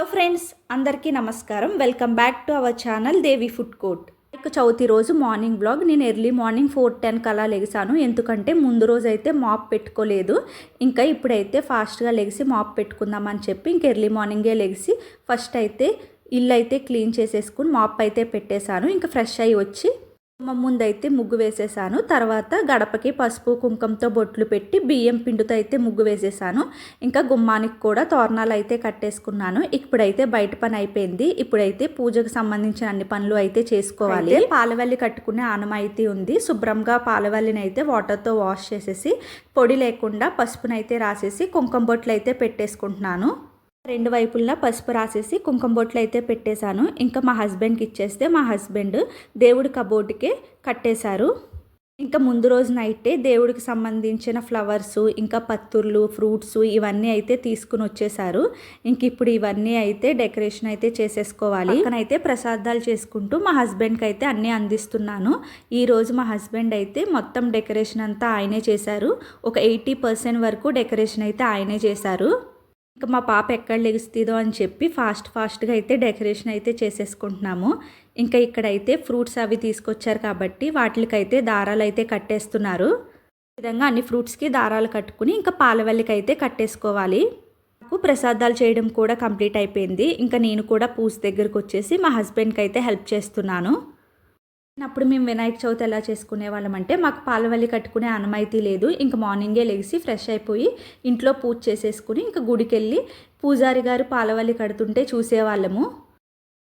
Hello friends అందరికీ నమస్కారం. Welcome back to our channel Devi food court. ఇక చవితి రోజు మార్నింగ్ బ్లాగ్. నేను ఎర్లీ మార్నింగ్ ఫోర్ టెన్కి అలా లెగిసాను. ఎందుకంటే ముందు రోజు అయితే మాప్ పెట్టుకోలేదు. ఇంకా ఇప్పుడైతే ఫాస్ట్గా లెగిసి మాప్ పెట్టుకుందామని చెప్పి ఇంక ఎర్లీ మార్నింగే లెగిసి ఫస్ట్ అయితే ఇల్లు అయితే క్లీన్ చేసేసుకుని మాప్ అయితే పెట్టేశాను. ఇంకా ఫ్రెష్ అయ్యి వచ్చి ముందైతే ముగ్గు వేసేసాను. తర్వాత గడపకి పసుపు కుంకంతో బొట్లు పెట్టి బియ్యం పిండితో అయితే ముగ్గు వేసేసాను. ఇంకా గుమ్మానికి కూడా తోరణాలు అయితే కట్టేసుకున్నాను. ఇప్పుడైతే బయట పని అయిపోయింది. ఇప్పుడైతే పూజకు సంబంధించిన అన్ని పనులు అయితే చేసుకోవాలి. పాలవల్లి కట్టుకునే ఆనమైతే ఉంది. శుభ్రంగా పాలవల్లిని అయితే వాటర్తో వాష్ చేసేసి పొడి లేకుండా పసుపునైతే రాసేసి కుంకుమ బొట్లు అయితే పెట్టేసుకుంటున్నాను. రెండు వైపులా పసుపు రాసేసి కుంకుమ బొట్లు అయితే పెట్టేశాను. ఇంకా మా హస్బెండ్కి ఇచ్చేస్తే మా హస్బెండ్ దేవుడి కబోర్డుకే కట్టేశారు. ఇంకా ముందు రోజు నైటే దేవుడికి సంబంధించిన ఫ్లవర్స్ ఇంకా పత్తుర్లు ఫ్రూట్స్ ఇవన్నీ అయితే తీసుకుని వచ్చేసారు ఇంక ఇప్పుడు ఇవన్నీ అయితే డెకరేషన్ అయితే చేసేసుకోవాలి. అయితే ప్రసాదాలు చేసుకుంటూ మా హస్బెండ్కి అయితే అన్నీ అందిస్తున్నాను. ఈరోజు మా హస్బెండ్ అయితే మొత్తం డెకరేషన్ అంతా ఆయనే చేశారు. ఒక ఎయిటీ పర్సెంట్ వరకు డెకరేషన్ అయితే ఆయనే చేశారు. ఇంకా మా పాప ఎక్కడ లెగుస్తుందో అని చెప్పి ఫాస్ట్ ఫాస్ట్గా అయితే డెకరేషన్ అయితే చేసేసుకుంటున్నాము. ఇంకా ఇక్కడైతే ఫ్రూట్స్ అవి తీసుకొచ్చారు కాబట్టి వాటికైతే దారాలు అయితే కట్టేస్తున్నారు. ఈ విధంగా అన్ని ఫ్రూట్స్కి దారాలు కట్టుకుని ఇంకా పాలవల్లికి అయితే కట్టేసుకోవాలి. నాకు ప్రసాదాలు చేయడం కూడా కంప్లీట్ అయిపోయింది. ఇంకా నేను కూడా పూజ దగ్గరకు వచ్చేసి మా హస్బెండ్కి అయితే హెల్ప్ చేస్తున్నాను. అప్పుడు మేము వినాయక చవితి ఎలా చేసుకునే వాళ్ళం అంటే మాకు పాలవల్లి కట్టుకునే అనుమతి లేదు. ఇంకా మార్నింగే లేచి ఫ్రెష్ అయిపోయి ఇంట్లో పూజ చేసేసుకుని ఇంకా గుడికి వెళ్ళి పూజారి గారు పాలవల్లి కడుతుంటే చూసేవాళ్ళము.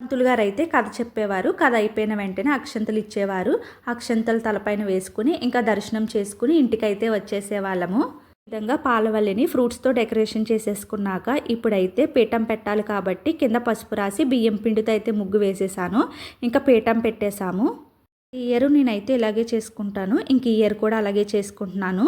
పంతులు గారు అయితే కథ చెప్పేవారు. కథ అయిపోయిన వెంటనే అక్షంతలు ఇచ్చేవారు. అక్షంతలు తలపైన వేసుకుని ఇంకా దర్శనం చేసుకుని ఇంటికైతే వచ్చేసేవాళ్ళము. విధంగా పాలవల్లిని ఫ్రూట్స్తో డెకరేషన్ చేసేసుకున్నాక ఇప్పుడైతే పీఠం పెట్టాలి కాబట్టి కింద పసుపు రాసి బియ్యం పిండితో అయితే ముగ్గు వేసేసాను. ఇంకా పీఠం పెట్టేశాము. ఈ ఇయర్ నేనైతే ఇలాగే చేసుకుంటాను. ఇంక ఈ ఇయర్ కూడా అలాగే చేసుకుంటున్నాను.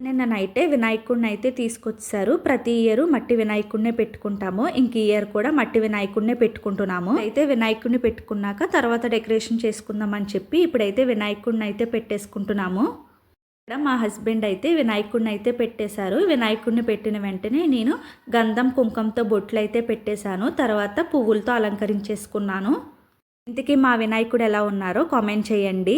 నిన్న నైటే వినాయకుడిని అయితే తీసుకొచ్చారు. ప్రతి ఇయర్ మట్టి వినాయకుడినే పెట్టుకుంటాము. ఇంక ఇయర్ కూడా మట్టి వినాయకుడినే పెట్టుకుంటున్నాము. అయితే వినాయకుడిని పెట్టుకున్నాక తర్వాత డెకరేషన్ చేసుకుందాం అని చెప్పి ఇప్పుడైతే వినాయకుడిని అయితే పెట్టేసుకుంటున్నాము. ఇక్కడ మా హస్బెండ్ అయితే వినాయకుడిని అయితే పెట్టేశారు. వినాయకుడిని పెట్టిన వెంటనే నేను గంధం కుంకంతో బొట్లు అయితే పెట్టేశాను. తర్వాత పువ్వులతో అలంకరించేసుకున్నాను. ఇంతకీ మా వినాయకుడు ఎలా ఉన్నారో కామెంట్ చేయండి.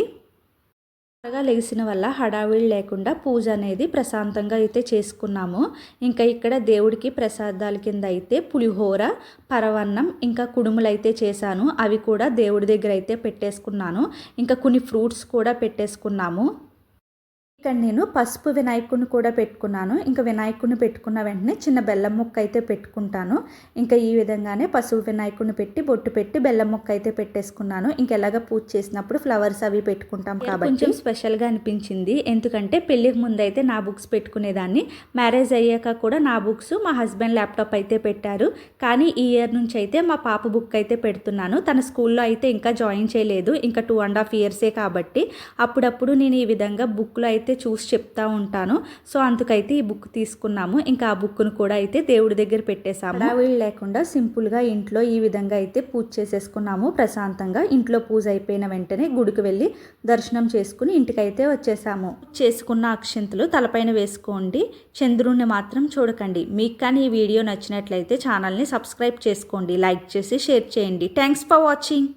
త్వరగా లెగిసిన వల్ల హడావిడి లేకుండా పూజ అనేది ప్రశాంతంగా అయితే చేసుకున్నాము. ఇంకా ఇక్కడ దేవుడికి ప్రసాదాల కింద అయితే పులిహోర పరవన్నం ఇంకా కుడుములు అయితే చేశాను. అవి కూడా దేవుడి దగ్గర అయితే పెట్టేసుకున్నాను. ఇంకా కొన్ని ఫ్రూట్స్ కూడా పెట్టేసుకున్నాము. ఇక్కడ నేను పసుపు వినాయకుడిని కూడా పెట్టుకున్నాను. ఇంకా వినాయకుడిని పెట్టుకున్న వెంటనే చిన్న బెల్లం ముక్క అయితే పెట్టుకుంటాను. ఇంకా ఈ విధంగానే పసుపు వినాయకుడిని పెట్టి బొట్టు పెట్టి బెల్లం ముక్క అయితే పెట్టేసుకున్నాను. ఇంకెలాగ పూజ చేసినప్పుడు ఫ్లవర్స్ అవి పెట్టుకుంటాం కాబట్టి. కొంచెం స్పెషల్గా అనిపించింది. ఎందుకంటే పెళ్ళికి ముందు అయితే నా బుక్స్ పెట్టుకునేదాన్ని. మ్యారేజ్ అయ్యాక కూడా నా బుక్స్ మా హస్బెండ్ ల్యాప్టాప్ అయితే పెట్టారు. కానీ ఈ ఇయర్ నుంచి అయితే మా పాప బుక్ అయితే పెడుతున్నాను. తన స్కూల్లో అయితే ఇంకా జాయిన్ చేయలేదు. ఇంకా టూ అండ్ హాఫ్ ఇయర్సే కాబట్టి అప్పుడప్పుడు నేను ఈ విధంగా బుక్లో అయితే అయితే చూసి చెప్తా ఉంటాను. సో అందుకైతే ఈ బుక్ తీసుకున్నాము. ఇంకా ఆ బుక్ను కూడా అయితే దేవుడి దగ్గర పెట్టేశాము. వీళ్ళు లేకుండా సింపుల్గా ఇంట్లో ఈ విధంగా అయితే పూజ చేసేసుకున్నాము ప్రశాంతంగా. ఇంట్లో పూజ అయిపోయిన వెంటనే గుడికి వెళ్ళి దర్శనం చేసుకుని ఇంటికైతే వచ్చేసాము. చేసుకున్న అక్షంతలు తలపైన వేసుకోండి. చంద్రుణ్ణి మాత్రం చూడకండి. మీకు కానీ ఈ వీడియో నచ్చినట్లయితే ఛానల్ని సబ్స్క్రైబ్ చేసుకోండి. లైక్ చేసి షేర్ చేయండి. Thanks for watching.